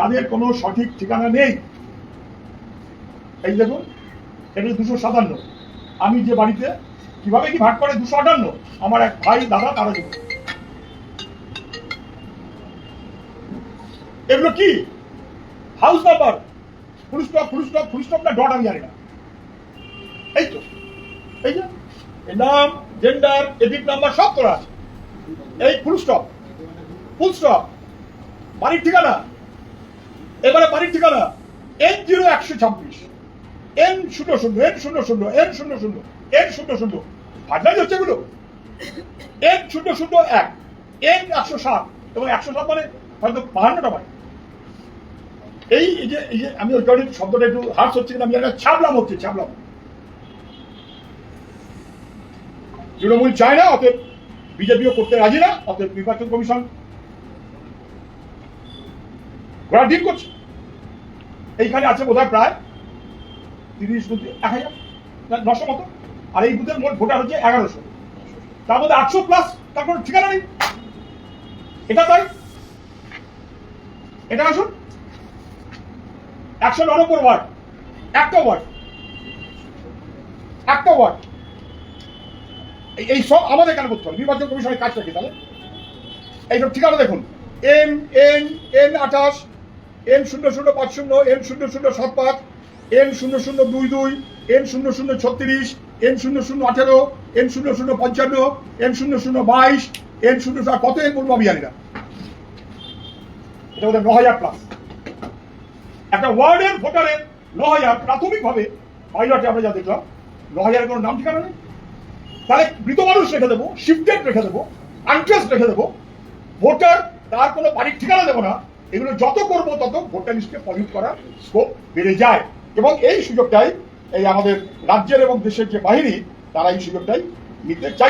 যাদের কোনো সঠিক ঠিকানা নেই, এই দেখুন এটা দুশো সাতান্ন। আমি যে বাড়িতে কীভাবে কি ভাগ করে দুশো আটান্ন? আমার এক ভাই দাদা, তারা দেবো এগুলো কি? House number full stop full stop full stop না ডট আমি জানি না। এই তো। এই যে নাম জেন্ডার এডিট নাম্বার সব করা আছে। এই ফুল স্টপ ফুল স্টপ বাড়ির ঠিকানা? এবারে বাড়ির ঠিকানা এন জিরো একশো ছাব্বিশ এন শূন্য শূন্য এন শূন্য শূন্য এন শূন্য শূন্য এন শূন্য শূন্য। ফাজলামি হচ্ছে এগুলো। এন শূন্য শূন্য এক এন একশো সাত, এবং একশো সাত মানে হয়তো বাহান্নটা বাড়ি। এই যে এই যে আমি ওই কারণে শব্দটা একটু হার্স হচ্ছে কিনা আমি একটা ছাবলাম হচ্ছে ছাবলাম তৃণমূল চায় না, অতএব বিজেপিও করতে রাজি না, অতএব নির্বাচন কমিশন ওরা ডিল করছে। এইখানে আছে বোধহয় প্রায় তিরিশ বুথে এক হাজার নশো মতো। আর এই বুথের মোট ভোটার হচ্ছে এগারোশো। তার মধ্যে আটশো প্লাস তার কোনো ঠিকানা নেই। এটা তাই? এটা আসুন। একশো নম্বর ওয়ার্ড একটা ওয়ার্ড একটা ওয়ার্ড এই- সব আমাদের কেন করতে হবে। নির্বাচন কমিশনের কাজ রাখি তাহলে। এইসব ঠিকানা দেখুন। এম, এন এন আঠাশ এন শূন্য শূন্য পাঁচ শূন্য এন শূন্য শূন্য সাত পাঁচ এন শূন্য শূন্য দুই দুই এন শূন্য শূন্য ছত্রিশ এন শূন্য শূন্য আঠেরো এন শূন্য শূন্য পঞ্চান্ন এন শূন্য শূন্য বাইশ এন শূন্য কত এন বলব আমি না। এটা ন হাজার প্লাস একটা ওয়ার্ডের ভোটারের ন হাজার প্রাথমিকভাবে পাইলটে আমরা যা দেখলাম ন হাজারের কোনো নাম ঠিকানা নেই। তাহলে মৃত মানুষ রেখে দেবো শিফটেড রেখে দেবো আনট্রেস রেখে দেবো ভোটার তার কোনো বাড়ির ঠিকানা দেবো না এগুলো যত করব তত ভোটার লিস্টে পলিউট করার স্কোপ বেড়ে যায়। এবং এই সুযোগটাই এই আমাদের রাজ্যের এবং দেশের যে বাহিনী, তারা এই সুযোগটাই নিতে চাই।